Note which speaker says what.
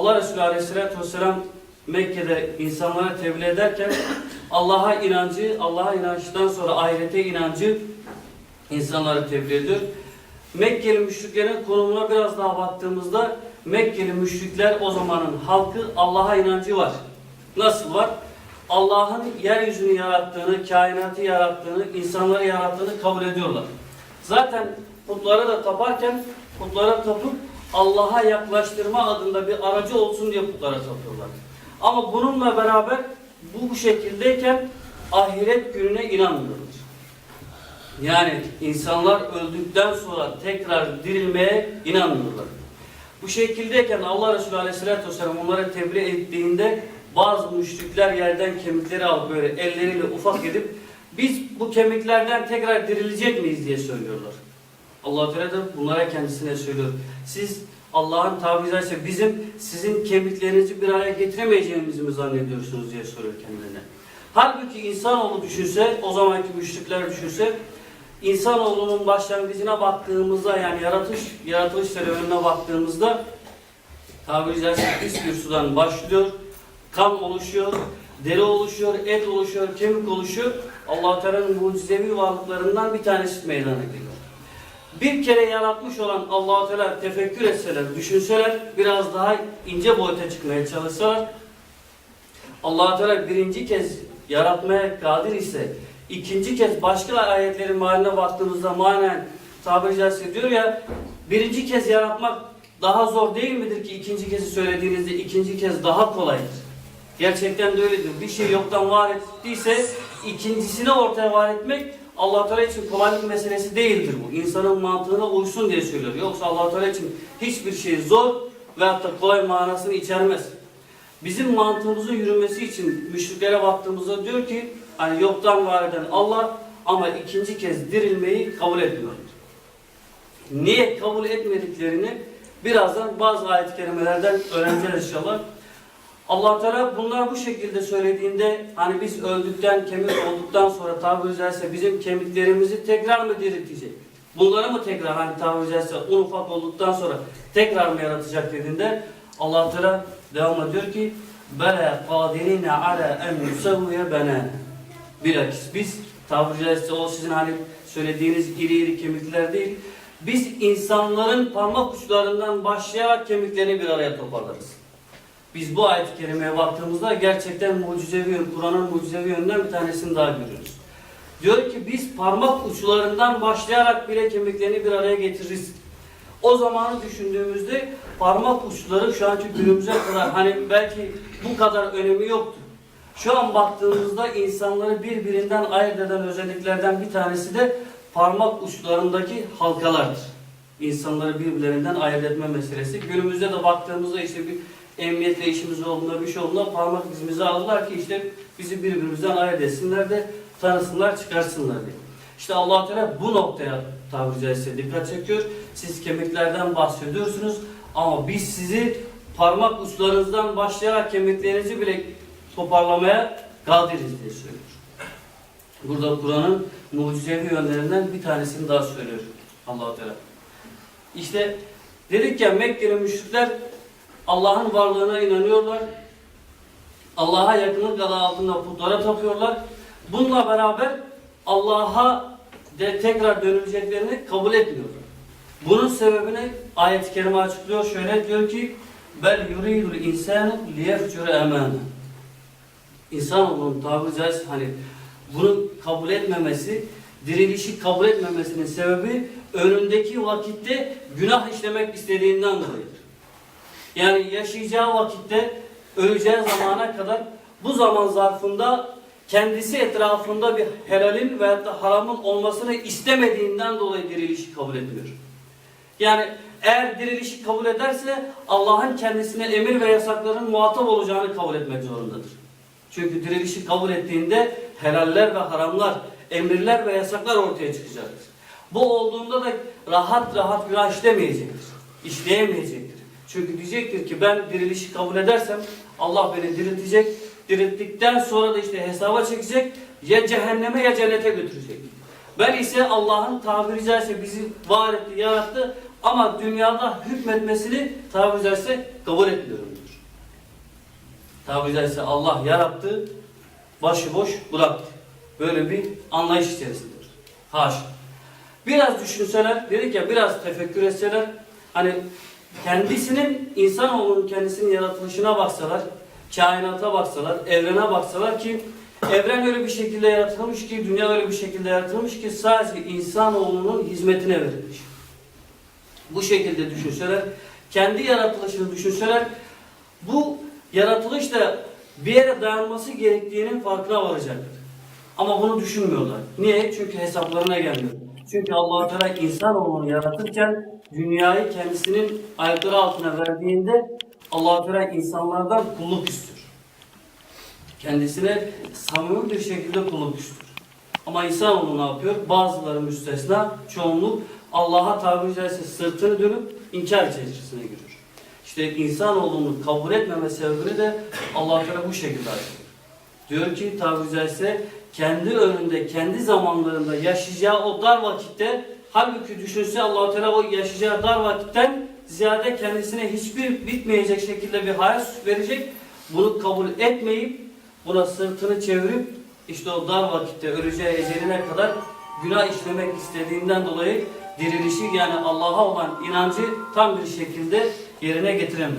Speaker 1: Allah Resulü Aleyhisselatü Vesselam Mekke'de insanlara tebliğ ederken Allah'a inancı, Allah'a inançtan sonra ahirete inancı insanlara tebliğ ediyor. Mekkeli müşriklerin konumuna biraz daha baktığımızda Mekkeli müşrikler o zamanın halkı Allah'a inancı var. Nasıl var? Allah'ın yeryüzünü yarattığını, kainatı yarattığını, insanları yarattığını kabul ediyorlar. Zaten putlara da taparken putlara tapıp Allah'a yaklaştırma adında bir aracı olsun diye putlara tapıyorlar. Ama bununla beraber bu şekildeyken ahiret gününe inanmıyorlar. Yani insanlar öldükten sonra tekrar dirilmeye inanmıyorlar. Bu şekildeyken Allah Resulü Aleyhisselatü Vesselam onlara tebliğ ettiğinde bazı müşrikler yerden kemikleri alıp böyle elleriyle ufak edip biz bu kemiklerden tekrar dirilecek miyiz diye söylüyorlar. Allah Teala da bunlara kendisine söylüyor. Siz Allah'ın tabiri caizse bizim sizin kemiklerinizi bir araya getiremeyeceğimizi mi zannediyorsunuz diye soruyor kendilerine. Halbuki insanoğlu düşünse, o zamanki müşrikler düşünse İnsanoğlunun başlangıcına baktığımızda yani yaratış yaratılış serüvenine baktığımızda tabiri caizse pis bir sudan başlıyor. Kan oluşuyor, deri oluşuyor, et oluşuyor, kemik oluşuyor. allah Teala'nın mucizevi varlıklarından bir tanesi meydana geliyor. Bir kere yaratmış olan allah Teala tefekkür etseler, düşünseler, biraz daha ince boyuta çıkmaya çalışsalar, allah Teala birinci kez yaratmaya kadir ise, ikinci kez başka ayetlerin mahaline baktığımızda manen tabiri caizse diyor ya, birinci kez yaratmak daha zor değil midir ki ikinci kezi söylediğinizde ikinci kez daha kolaydır. Gerçekten de öyledir. Bir şey yoktan var ettiyse ikincisini ortaya var etmek Allah Teala için kolaylık meselesi değildir bu. İnsanın mantığına uysun diye söylüyor. Yoksa Allah Teala için hiçbir şey zor veyahut da kolay manasını içermez. Bizim mantığımızın yürümesi için müşriklere baktığımızda diyor ki hani yoktan var eden Allah ama ikinci kez dirilmeyi kabul etmiyor. Niye kabul etmediklerini birazdan bazı ayet-i kerimelerden öğreneceğiz inşallah. Allah Teala bunlar bu şekilde söylediğinde hani biz öldükten, kemik olduktan sonra tabiri caizse bizim kemiklerimizi tekrar mı diriltecek? Bunları mı tekrar hani tabiri caizse un ufak olduktan sonra tekrar mı yaratacak dediğinde allah Teala devam ediyor ki Bela kadirine ala en yusavviye bena Bilakis biz tabiri caizse o sizin hani söylediğiniz iri iri kemikler değil biz insanların parmak uçlarından başlayarak kemiklerini bir araya toparlarız. Biz bu ayet-i kerimeye baktığımızda gerçekten mucizevi yön, Kur'an'ın mucizevi yönünden bir tanesini daha görüyoruz. Diyor ki biz parmak uçlarından başlayarak bile kemiklerini bir araya getiririz. O zamanı düşündüğümüzde parmak uçları şu anki günümüze kadar hani belki bu kadar önemi yoktu. Şu an baktığımızda insanları birbirinden ayırt eden özelliklerden bir tanesi de parmak uçlarındaki halkalardır. İnsanları birbirlerinden ayırt etme meselesi. Günümüzde de baktığımızda işte bir emniyetle işimiz olduğunda bir şey olduğunda parmak izimizi aldılar ki işte bizi birbirimizden ayırt etsinler de tanısınlar çıkarsınlar diye. İşte allah Teala bu noktaya tabiri caizse dikkat çekiyor. Siz kemiklerden bahsediyorsunuz ama biz sizi parmak uçlarınızdan başlayarak kemiklerinizi bile toparlamaya kadiriz diye söylüyor. Burada Kur'an'ın mucizevi yönlerinden bir tanesini daha söylüyor allah Teala. İşte dedik ya Mekkeli müşrikler Allah'ın varlığına inanıyorlar. Allah'a yakınlık adı altında putlara tapıyorlar. Bununla beraber Allah'a de tekrar dönüleceklerini kabul etmiyorlar. Bunun sebebini ayet-i kerime açıklıyor. Şöyle diyor ki bel yuridul insanu liyefcure emane. İnsanoğlunun tabiri caizse hani bunu kabul etmemesi, dirilişi kabul etmemesinin sebebi önündeki vakitte günah işlemek istediğinden dolayıdır. Yani yaşayacağı vakitte öleceği zamana kadar bu zaman zarfında kendisi etrafında bir helalin veyahut da haramın olmasını istemediğinden dolayı dirilişi kabul etmiyor. Yani eğer dirilişi kabul ederse Allah'ın kendisine emir ve yasakların muhatap olacağını kabul etmek zorundadır. Çünkü dirilişi kabul ettiğinde helaller ve haramlar, emirler ve yasaklar ortaya çıkacaktır. Bu olduğunda da rahat rahat günah işlemeyecektir. İşleyemeyecektir. Çünkü diyecektir ki ben dirilişi kabul edersem Allah beni diriltecek. Dirilttikten sonra da işte hesaba çekecek. Ya cehenneme ya cennete götürecek. Ben ise Allah'ın tabiri caizse bizi var etti, yarattı. Ama dünyada hükmetmesini tabiri caizse kabul etmiyorum diyor. Tabiri caizse Allah yarattı, başıboş bıraktı. Böyle bir anlayış içerisindedir. Haşa. Biraz düşünseler, dedik ya biraz tefekkür etseler, hani kendisinin, insanoğlunun kendisinin yaratılışına baksalar, kainata baksalar, evrene baksalar ki evren öyle bir şekilde yaratılmış ki, dünya öyle bir şekilde yaratılmış ki sadece insanoğlunun hizmetine verilmiş. Bu şekilde düşünseler, kendi yaratılışını düşünseler, bu yaratılış da bir yere dayanması gerektiğinin farkına varacaklar. Ama bunu düşünmüyorlar. Niye? Çünkü hesaplarına gelmiyor. Çünkü allah Teala insanoğlunu yaratırken dünyayı kendisinin ayakları altına verdiğinde allah Teala insanlardan kulluk istiyor. Kendisine samimi bir şekilde kulluk istiyor. Ama insanoğlu ne yapıyor? Bazıları müstesna, çoğunluk Allah'a tabiri caizse sırtını dönüp inkar içerisine giriyor. İşte insanoğlunu kabul etmeme sebebini de allah Teala bu şekilde açıklıyor. Diyor ki tabiri caizse kendi önünde, kendi zamanlarında yaşayacağı o dar vakitte halbuki düşünse allah Teala o yaşayacağı dar vakitten ziyade kendisine hiçbir bitmeyecek şekilde bir hayat verecek. Bunu kabul etmeyip buna sırtını çevirip işte o dar vakitte öleceği eceline kadar günah işlemek istediğinden dolayı dirilişi yani Allah'a olan inancı tam bir şekilde yerine getiremiyor.